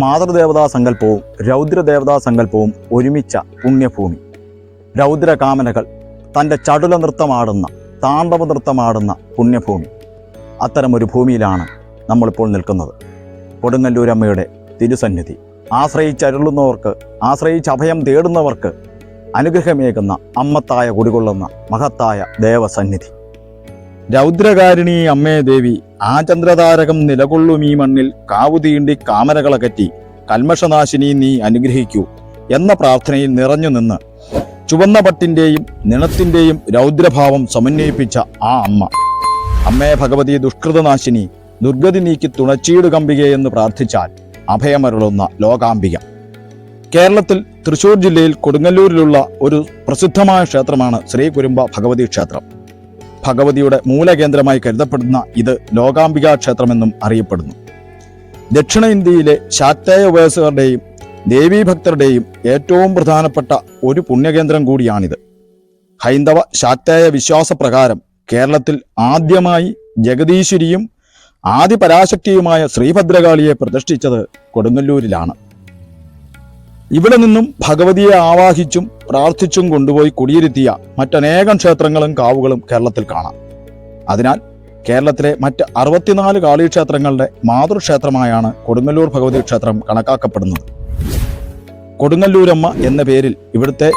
മാതൃദേവതാ സങ്കല്പവും രൗദ്രദേവതാ സങ്കല്പവും ഒരുമിച്ച പുണ്യഭൂമി. രൗദ്രകാമനകൾ തന്റെ ചടുല നൃത്തമാടുന്ന താണ്ഡവ നൃത്തമാടുന്ന പുണ്യഭൂമി. അത്തരമൊരു ഭൂമിയിലാണ് നമ്മളിപ്പോൾ നിൽക്കുന്നത്. കൊടുങ്ങല്ലൂരമ്മയുടെ തിരുസന്നിധി. ആശ്രയിച്ചരുളുന്നവർക്ക് ആശ്രയിച്ച് അഭയം തേടുന്നവർക്ക് അനുഗ്രഹമേകുന്ന അമ്മത്തായ കുടികൊള്ളുന്ന മഹത്തായ ദേവസന്നിധി. രൗദ്രകാരിണി അമ്മേ ദേവി ആ ചന്ദ്രതാരകം നിലകൊള്ളും ഈ മണ്ണിൽ കാവുതീണ്ടി കാമരകളകറ്റി കൽമഷനാശിനി നീ അനുഗ്രഹിക്കൂ എന്ന പ്രാർത്ഥനയിൽ നിറഞ്ഞു നിന്ന് ചുവന്ന പട്ടിന്റെയും നിണത്തിന്റെയും രൗദ്രഭാവം സമന്വയിപ്പിച്ച ആ അമ്മ. അമ്മേ ഭഗവതി ദുഷ്കൃതനാശിനി ദുർഗതി നീക്കി തുണച്ചീട് കമ്പികയെന്ന് പ്രാർത്ഥിച്ചാൽ അഭയമരുളുന്ന ലോകാംബിക. കേരളത്തിൽ തൃശൂർ ജില്ലയിൽ കൊടുങ്ങല്ലൂരിലുള്ള ഒരു പ്രസിദ്ധമായ ക്ഷേത്രമാണ് ശ്രീ കുരുമ്പ ഭഗവതി ക്ഷേത്രം. ഭഗവതിയുടെ മൂലകേന്ദ്രമായി കരുതപ്പെടുന്ന ഇത് ലോകാംബിക ക്ഷേത്രമെന്നും അറിയപ്പെടുന്നു. ദക്ഷിണ ഇന്ത്യയിലെ ശാക്തേയ ഉപാസകരുടെയും ദേവീഭക്തരുടെയും ഏറ്റവും പ്രധാനപ്പെട്ട ഒരു പുണ്യകേന്ദ്രം കൂടിയാണിത്. ഹൈന്ദവ ശാക്തേയ വിശ്വാസപ്രകാരം കേരളത്തിൽ ആദ്യമായി ജഗദീശ്വരിയും ആദിപരാശക്തിയുമായ ശ്രീഭദ്രകാളിയെ പ്രതിഷ്ഠിച്ചത് കൊടുങ്ങല്ലൂരിലാണ്. ഇവിടെ നിന്നും ഭഗവതിയെ ആവാഹിച്ചും പ്രാർത്ഥിച്ചും കൊണ്ടുപോയി കുടിയിരുത്തിയ മറ്റനേകം ക്ഷേത്രങ്ങളും കാവുകളും കേരളത്തിൽ കാണാം. അതിനാൽ കേരളത്തിലെ മറ്റ് അറുപത്തിനാല് കാളിക്ഷേത്രങ്ങളുടെ മാതൃക്ഷേത്രമായാണ് കൊടുങ്ങല്ലൂർ ഭഗവതി ക്ഷേത്രം കണക്കാക്കപ്പെടുന്നത്. കൊടുങ്ങല്ലൂരമ്മ എന്ന പേരിൽ ഇവിടുത്തെ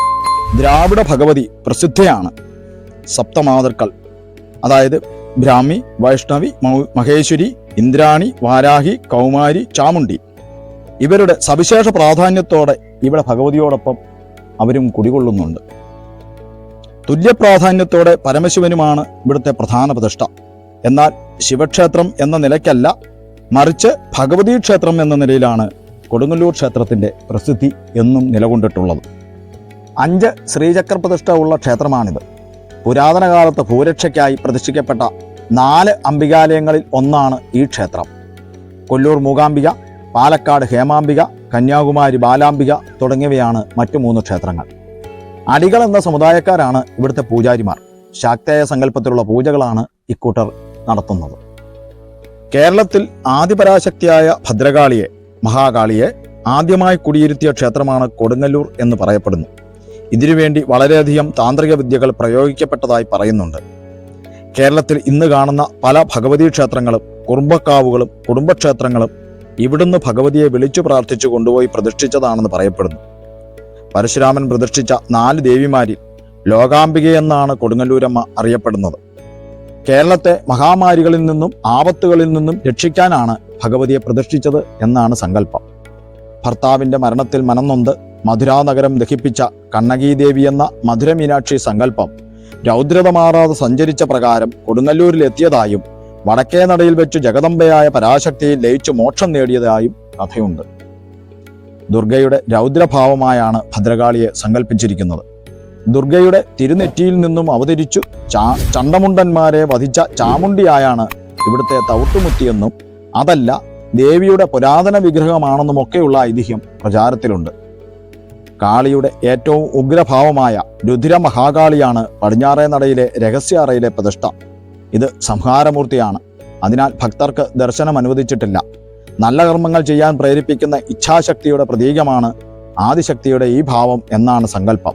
ദ്രാവിഡ ഭഗവതി പ്രസിദ്ധയാണ് സപ്തമാതൃക്കൾ. അതായത് ബ്രാഹ്മി വൈഷ്ണവി മഹേശ്വരി ഇന്ദ്രാണി വാരാഹി കൗമാരി ചാമുണ്ടി ഇവരുടെ സവിശേഷ പ്രാധാന്യത്തോടെ ഇവിടെ ഭഗവതിയോടൊപ്പം അവരും കുടികൊള്ളുന്നുണ്ട്. തുല്യ പ്രാധാന്യത്തോടെ പരമശിവനുമാണ് ഇവിടുത്തെ പ്രധാന പ്രതിഷ്ഠ. എന്നാൽ ശിവക്ഷേത്രം എന്ന നിലയ്ക്കല്ല മറിച്ച് ഭഗവതി ക്ഷേത്രം എന്ന നിലയിലാണ് കൊടുങ്ങല്ലൂർ ക്ഷേത്രത്തിന്റെ പ്രസിദ്ധി എന്നും നിലകൊണ്ടിട്ടുള്ളത്. അഞ്ച് ശ്രീചക്ര പ്രതിഷ്ഠ ഉള്ള ക്ഷേത്രമാണിത്. പുരാതന കാലത്ത് ഭൂരക്ഷയ്ക്കായി പ്രതിഷ്ഠിക്കപ്പെട്ട നാല് അംബികാലയങ്ങളിൽ ഒന്നാണ് ഈ ക്ഷേത്രം. കൊല്ലൂർ മൂകാംബിക പാലക്കാട് ഹേമാംബിക കന്യാകുമാരി ബാലാംബിക തുടങ്ങിയവയാണ് മറ്റു മൂന്ന് ക്ഷേത്രങ്ങൾ. അടികൾ എന്ന സമുദായക്കാരാണ് ഇവിടുത്തെ പൂജാരിമാർ. ശാക്തേയ സങ്കല്പത്തിലുള്ള പൂജകളാണ് ഇക്കൂട്ടർ നടത്തുന്നത്. കേരളത്തിൽ ആദിപരാശക്തിയായ ഭദ്രകാളിയെ മഹാകാളിയെ ആദ്യമായി കുടിയിരുത്തിയ ക്ഷേത്രമാണ് കൊടുങ്ങല്ലൂർ എന്ന് പറയപ്പെടുന്നു. ഇതിനുവേണ്ടി വളരെയധികം താന്ത്രിക വിദ്യകൾ പ്രയോഗിക്കപ്പെട്ടതായി പറയുന്നുണ്ട്. കേരളത്തിൽ ഇന്ന് കാണുന്ന പല ഭഗവതി ക്ഷേത്രങ്ങളും കുറുമ്പക്കാവുകളും കുടുംബക്ഷേത്രങ്ങളും ഇവിടുന്ന് ഭഗവതിയെ വിളിച്ചു പ്രാർത്ഥിച്ചു കൊണ്ടുപോയി പ്രതിഷ്ഠിച്ചതാണെന്ന് പറയപ്പെടുന്നു. പരശുരാമൻ പ്രതിഷ്ഠിച്ച നാല് ദേവിമാരിൽ ലോകാംബികയെന്നാണ് കൊടുങ്ങല്ലൂരമ്മ അറിയപ്പെടുന്നത്. കേരളത്തെ മഹാമാരികളിൽ നിന്നും ആപത്തുകളിൽ നിന്നും രക്ഷിക്കാനാണ് ഭഗവതിയെ പ്രതിഷ്ഠിച്ചത് എന്നാണ് സങ്കല്പം. ഭർത്താവിന്റെ മരണത്തിൽ മനംനൊന്ത് മധുരാനഗരം ദഹിപ്പിച്ച കണ്ണകീദേവി എന്ന മധുരമീനാക്ഷി സങ്കല്പം രൗദ്രത മാറാതെ സഞ്ചരിച്ച പ്രകാരം കൊടുങ്ങല്ലൂരിൽ എത്തിയതായും വടക്കേ നടയിൽ വെച്ച് ജഗദമ്പയായ പരാശക്തിയിൽ ലയിച്ചു മോക്ഷം നേടിയതായും കഥയുണ്ട്. ദുർഗയുടെ രൗദ്രഭാവമായാണ് ഭദ്രകാളിയെ സങ്കല്പിച്ചിരിക്കുന്നത് ദുർഗയുടെ തിരുനെറ്റിയിൽ നിന്നും അവതരിച്ചു ചണ്ടമുണ്ടന്മാരെ വധിച്ച ചാമുണ്ടിയായാണ് ഇവിടുത്തെ തൗട്ടുമുത്തിയെന്നും അതല്ല ദേവിയുടെ പുരാതന വിഗ്രഹമാണെന്നുമൊക്കെയുള്ള ഐതിഹ്യം പ്രചാരത്തിലുണ്ട്. കാളിയുടെ ഏറ്റവും ഉഗ്രഭാവമായ രുദ്ര മഹാകാളിയാണ് പടിഞ്ഞാറേ നടയിലെ രഹസ്യ അറയിലെ പ്രതിഷ്ഠ. ഇത് സംഹാരമൂർത്തിയാണ്. അതിനാൽ ഭക്തർക്ക് ദർശനം അനുവദിച്ചിട്ടില്ല. നല്ല കർമ്മങ്ങൾ ചെയ്യാൻ പ്രേരിപ്പിക്കുന്ന ഇച്ഛാശക്തിയുടെ പ്രതീകമാണ് ആദിശക്തിയുടെ ഈ ഭാവം എന്നാണ് സങ്കല്പം.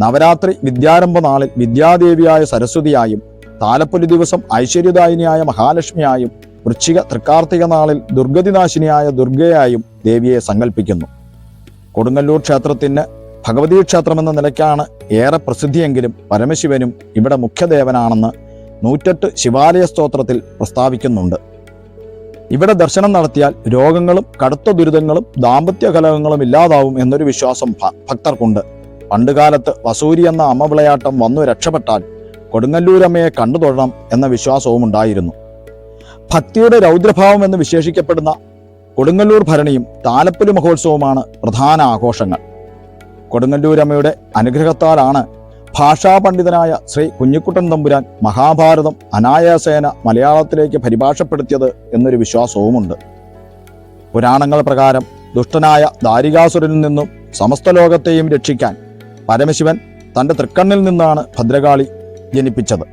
നവരാത്രി വിദ്യാരംഭ നാളിൽ വിദ്യാദേവിയായ സരസ്വതിയായും താലപ്പൊലി ദിവസം ഐശ്വര്യദായിനിയായ മഹാലക്ഷ്മിയായും വൃശ്ചിക തൃക്കാർത്തിക നാളിൽ ദുർഗതിനാശിനിയായ ദുർഗയായും ദേവിയെ സങ്കല്പിക്കുന്നു. കൊടുങ്ങല്ലൂർ ക്ഷേത്രത്തിന് ഭഗവതി ക്ഷേത്രമെന്ന നിലയ്ക്കാണ് ഏറെ പ്രസിദ്ധിയെങ്കിലും പരമശിവനും ഇവിടെ മുഖ്യദേവനാണെന്ന് നൂറ്റെട്ട് ശിവാലയ സ്തോത്രത്തിൽ പ്രസ്താവിക്കുന്നുണ്ട്. ഇവിടെ ദർശനം നടത്തിയാൽ രോഗങ്ങളും കടുത്ത ദുരിതങ്ങളും ദാമ്പത്യ കലഹങ്ങളും ഇല്ലാതാവും എന്നൊരു വിശ്വാസം ഭക്തർക്കുണ്ട്. പണ്ടുകാലത്ത് വസൂരി എന്ന അമ്മ വിളയാട്ടം വന്നു രക്ഷപ്പെട്ടാൽ കൊടുങ്ങല്ലൂരമ്മയെ കണ്ടു തൊഴണം എന്ന വിശ്വാസവും ഉണ്ടായിരുന്നു. ഭക്തിയുടെ രൗദ്രഭാവം എന്ന് വിശേഷിക്കപ്പെടുന്ന കൊടുങ്ങല്ലൂർ ഭരണിയും താലപ്പൊലി മഹോത്സവമാണ് പ്രധാന ആഘോഷങ്ങൾ. കൊടുങ്ങല്ലൂരമ്മയുടെ അനുഗ്രഹത്താലാണ് ഭാഷാ പണ്ഡിതനായ ശ്രീ കുഞ്ഞിക്കുട്ടൻ തമ്പുരാൻ മഹാഭാരതം അനായാസേന മലയാളത്തിലേക്ക് പരിഭാഷപ്പെടുത്തിയത് എന്നൊരു വിശ്വാസവുമുണ്ട്. പുരാണങ്ങൾ പ്രകാരം ദുഷ്ടനായ ദാരികാസുരനിൽ നിന്നും സമസ്ത ലോകത്തെയും രക്ഷിക്കാൻ പരമശിവൻ തന്റെ തൃക്കണ്ണിൽ നിന്നാണ് ഭദ്രകാളി ജനിപ്പിച്ചത്.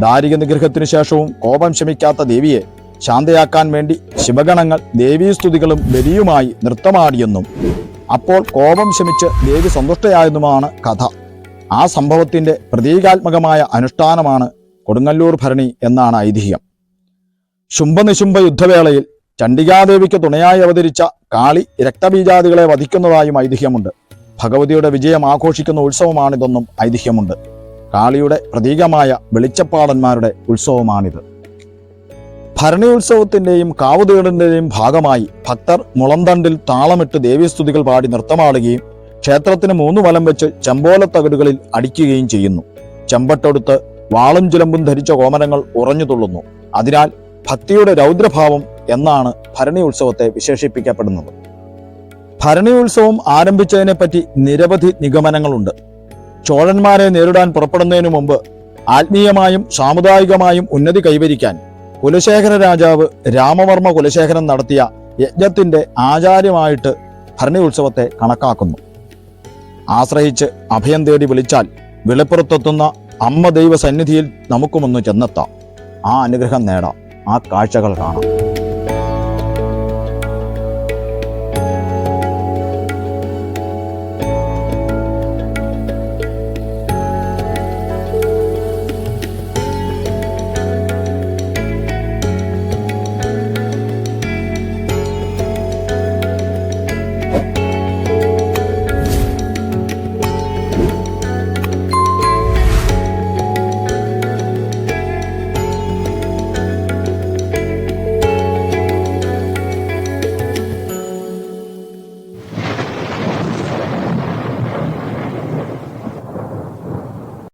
ദാരിക നിഗ്രഹത്തിനു ശേഷവും കോപം ശമിക്കാത്ത ദേവിയെ ശാന്തയാക്കാൻ വേണ്ടി ശിവഗണങ്ങൾ ദേവീസ്തുതികളും ബലിയുമായി നൃത്തമാടിയെന്നും അപ്പോൾ കോപം ശമിച്ച് ദേവി സന്തുഷ്ടയായെന്നുമാണ് കഥ. ആ സംഭവത്തിന്റെ പ്രതീകാത്മകമായ അനുഷ്ഠാനമാണ് കൊടുങ്ങല്ലൂർ ഭരണി എന്നാണ് ഐതിഹ്യം. ശുംഭനിശുംഭ യുദ്ധവേളയിൽ ചണ്ഡികാദേവിക്ക് തുണയായി അവതരിച്ച കാളി രക്തബീജാദികളെ വധിക്കുന്നതായും ഐതിഹ്യമുണ്ട്. ഭഗവതിയുടെ വിജയം ആഘോഷിക്കുന്ന ഉത്സവമാണിതെന്നും ഐതിഹ്യമുണ്ട്. കാളിയുടെ പ്രതീകമായ വെളിച്ചപ്പാടന്മാരുടെ ഉത്സവമാണിത്. ഭരണി ഉത്സവത്തിന്റെയും കാവുതേടിന്റെയും ഭാഗമായി ഭക്തർ മുളന്തണ്ടിൽ താളമിട്ട് ദേവീസ്തുതികൾ പാടി നൃത്തമാടുകയും ക്ഷേത്രത്തിന് മൂന്ന് വലം വെച്ച് ചെമ്പോലത്തകടുകളിൽ അടിക്കുകയും ചെയ്യുന്നു. ചെമ്പട്ടെടുത്ത് വാളും ചിലമ്പും ധരിച്ച കോമരങ്ങൾ ഉറഞ്ഞു തുള്ളുന്നു. അതിനാൽ ഭക്തിയുടെ രൗദ്രഭാവം എന്നാണ് ഭരണി ഉത്സവത്തെ വിശേഷിപ്പിക്കപ്പെടുന്നത്. ഭരണി ഉത്സവം ആരംഭിച്ചതിനെപ്പറ്റി നിരവധി നിഗമനങ്ങളുണ്ട്. ചോഴന്മാരെ നേരിടാൻ പുറപ്പെടുന്നതിനു മുമ്പ് ആത്മീയമായും സാമുദായികമായും ഉന്നതി കൈവരിക്കാൻ കുലശേഖര രാജാവ് രാമവർമ്മ കുലശേഖരൻ നടത്തിയ യജ്ഞത്തിന്റെ ആചാര്യമായിട്ട് ഭരണി ഉത്സവത്തെ കണക്കാക്കുന്നു. ആശ്രയിച്ച് അഭയം തേടി വിളിച്ചാൽ വെളിപ്പുറത്തെത്തുന്ന അമ്മ ദൈവ സന്നിധിയിൽ നമുക്കുമൊന്ന് ചെന്നെത്താം. ആ അനുഗ്രഹം നേടാം. ആ കാഴ്ചകൾ കാണാം.